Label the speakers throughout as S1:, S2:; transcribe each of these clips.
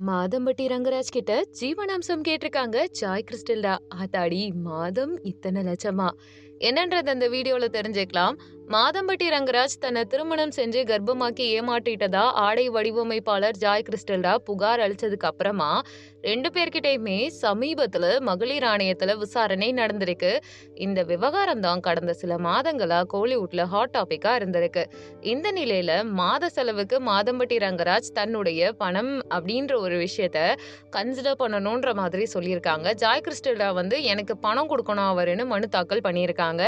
S1: மாதம்பட்டி ரங்கராஜ் கிட்ட ஜீவனாம்சம் கேட்டிருக்காங்க ஜாய் கிறிஸ்டல்டா. அதாடி மாதம் இத்தனை லட்சமா? என்னன்றது அந்த வீடியோல தெரிஞ்சுக்கலாம். மாதம்பட்டி ரங்கராஜ் தன்னை திருமணம் செஞ்சு கர்ப்பமாக்கி ஏமாற்றிட்டதா ஆடை வடிவமைப்பாளர் ஜாய் கிறிஸ்டல்டா புகார் அளிச்சதுக்கு அப்புறமா ரெண்டு பேர்கிட்டயுமே சமீபத்துல மகளிர் ஆணையத்துல விசாரணை நடந்திருக்கு. இந்த விவகாரம் தான் கடந்த சில மாதங்களா கோலிவுட்ல ஹாட் டாபிக்கா இருந்திருக்கு. இந்த நிலையில மாத செலவுக்கு மாதம்பட்டி ரங்கராஜ் தன்னுடைய பணம் அப்படின்ற ஒரு விஷயத்த கன்சிடர் பண்ணணுன்ற மாதிரி சொல்லியிருக்காங்க. ஜாய் கிறிஸ்டல்டா வந்து எனக்கு பணம் கொடுக்கணும் அவருன்னு மனு தாக்கல் பண்ணியிருக்காங்க.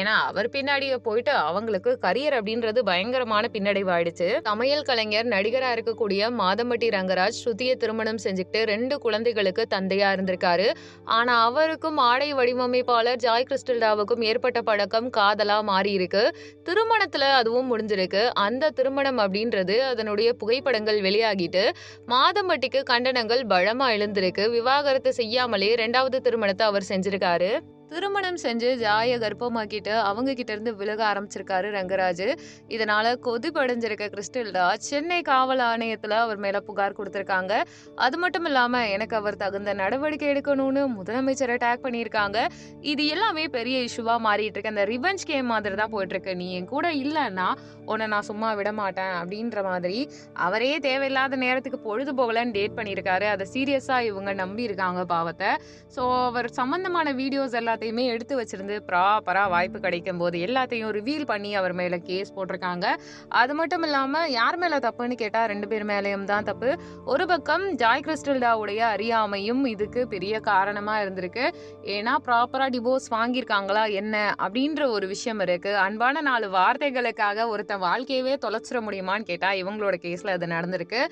S1: ஏன்னா அவர் பின்னாடியே போயிட்டு அவங்களுக்கு கரியர் அப்படின்றது பயங்கரமான பின்னடைவு ஆயிடுச்சு. சமையல் கலைஞர் நடிகரா இருக்கக்கூடிய மாதம்பட்டி ரங்கராஜ் ஸ்ருதியை திருமணம் செஞ்சுக்கிட்டு ரெண்டு குழந்தைகளுக்கு தந்தையா இருந்திருக்காரு. ஆனா அவருக்கும் ஆடை வடிவமைப்பாளர் ஜாய் கிறிஸ்டல்டாவுக்கும் ஏற்பட்ட பழக்கம் காதலா மாறி இருக்கு. திருமணத்துல அதுவும் முடிஞ்சிருக்கு. அந்த திருமணம் அப்படின்றது அதனுடைய புகைப்படங்கள் வெளியாகிட்டு மாதம்பட்டிக்கு கண்டனங்கள் பலமா எழுந்திருக்கு. விவாகரத்து செய்யாமலே ரெண்டாவது திருமணத்தை அவர் செஞ்சிருக்காரு. திருமணம் செஞ்சு ஜாய கர்ப்பமாக்கிட்டு அவங்க கிட்ட இருந்து விலக ஆரம்பிச்சிருக்காரு ரங்கராஜ். இதனால கொதிப்படைஞ்சிருக்க கிறிஸ்டல்டா சென்னை காவல் ஆணையத்துல அவர் மேல புகார் கொடுத்திருக்காங்க. அது மட்டும் இல்லாம எனக்கு அவர் தகுந்த நடவடிக்கை எடுக்கணும்னு முதலமைச்சரை டேக் பண்ணியிருக்காங்க. இது எல்லாமே பெரிய இஷ்யூவா மாறிட்டு இருக்கு. அந்த ரிவெஞ்ச் கேம் மாதிரி தான் போயிட்டு இருக்கு. நீ என் கூட இல்லைன்னா உன்னை நான் சும்மா விட மாட்டேன் அப்படின்ற மாதிரி அவரே தேவையில்லாத நேரத்துக்கு பொழுது போகலன்னு டேட் பண்ணியிருக்காரு. அதை சீரியஸா இவங்க நம்பி இருக்காங்க பாவத்தை. ஸோ அவர் சம்பந்தமான வீடியோஸ் எல்லாத்தையும் எல்லாத்தையுமே எடுத்து வச்சிருந்து ப்ராப்பராக வாய்ப்பு கிடைக்கும் போது எல்லாத்தையும் ரிவீல் பண்ணி அவர் மேலே கேஸ் போட்டிருக்காங்க. அது மட்டும் இல்லாமல் யார் மேலே தப்புன்னு கேட்டால் ரெண்டு பேர் மேலேயும் தான் தப்பு. ஒரு பக்கம் ஜாய் கிறிஸ்டல்டாவுடைய அறியாமையும் இதுக்கு பெரிய காரணமாக இருந்திருக்கு. ஏன்னா ப்ராப்பராக டிவோர்ஸ் வாங்கியிருக்காங்களா என்ன அப்படின்ற ஒரு விஷயம் இருக்குது அன்பான நாலு வார்த்தைகளுக்காக ஒருத்தன் வாழ்க்கையவே தொலைச்சிட முடியுமான்னு கேட்டால் இவங்களோட கேஸில் அது நடந்திருக்கு.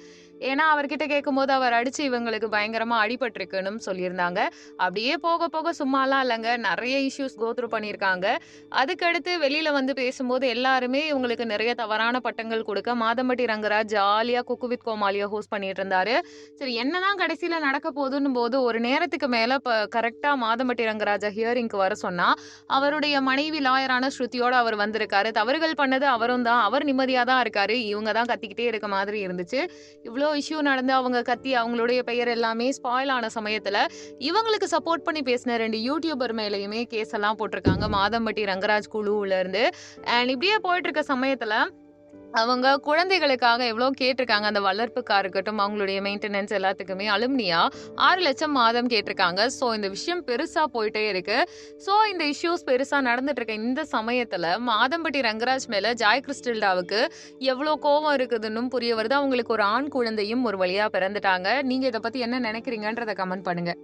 S1: ஏன்னா அவர்கிட்ட கேட்கும்போது அவர் அடிச்சு இவங்களுக்கு பயங்கரமா அடிபட்டிருக்குன்னு சொல்லியிருந்தாங்க. அப்படியே போக போக சும்மாலாம் இல்லைங்க. நிறைய இஷ்யூஸ் கோத்ரூ பண்ணியிருக்காங்க. அதுக்கடுத்து வெளியில வந்து பேசும்போது எல்லாருமே இவங்களுக்கு நிறைய தவறான பட்டங்கள் கொடுக்க மாதம்பட்டி ரங்கராஜ் ஜாலியா குக்கு வித் கோமாலியா ஹோஸ்ட் பண்ணிட்டு இருந்தாரு சரி என்னதான் கடைசியில நடக்க போதுன்னு போது ஒரு நேரத்துக்கு மேல இப்போ கரெக்டா மாதம்பட்டி ரங்கராஜா ஹியரிங்க்கு வர சொன்னா அவருடைய மனைவி லாயரான ஸ்ருதியோட அவர் வந்திருக்காரு. தவறுகள் பண்ணது அவரும் தான் அவர் நிம்மதியா தான் இருக்காரு. இவங்க தான் கத்திக்கிட்டே இருக்க மாதிரி இருந்துச்சு. இவ்வளோ இஷ்யூ நடந்து அவங்க கத்தி அவங்களுடைய பெயர் எல்லாமே ஸ்பாயில் ஆன சமயத்தில் இவங்களுக்கு சப்போர்ட் பண்ணி பேசின ரெண்டு யூடியூபர் மேலேயுமே கேஸ் எல்லாம் போட்டிருக்காங்க. மாதம்பட்டி ரங்கராஜ் குழுவுல இருந்து. அண்ட் இப்படியே போயிட்டு இருக்க சமயத்தில் அவங்க குழந்தைகளுக்காக எவ்வளோ கேட்டிருக்காங்க. அந்த வளர்ப்புக்காக இருக்கட்டும் அவங்களுடைய மெயின்டெனன்ஸ் எல்லாத்துக்குமே அலுமினியா ஆறு லட்சம் மாதம் கேட்டிருக்காங்க. ஸோ இந்த விஷயம் பெருசாக போயிட்டே இருக்கு. ஸோ இந்த இஷ்யூஸ் பெருசாக நடந்துட்டு இருக்க இந்த சமயத்தில் மாதம்பட்டி ரங்கராஜ் மேலே ஜாய் கிறிஸ்டில்டாவுக்கு எவ்வளோ கோவம் இருக்குதுன்னு புரிய வருது. அவங்களுக்கு ஒரு ஆண் குழந்தையும் ஒரு வழியாக பிறந்துட்டாங்க. நீங்கள் இதை பற்றி என்ன நினைக்கிறீங்கன்றத கமெண்ட் பண்ணுங்கள்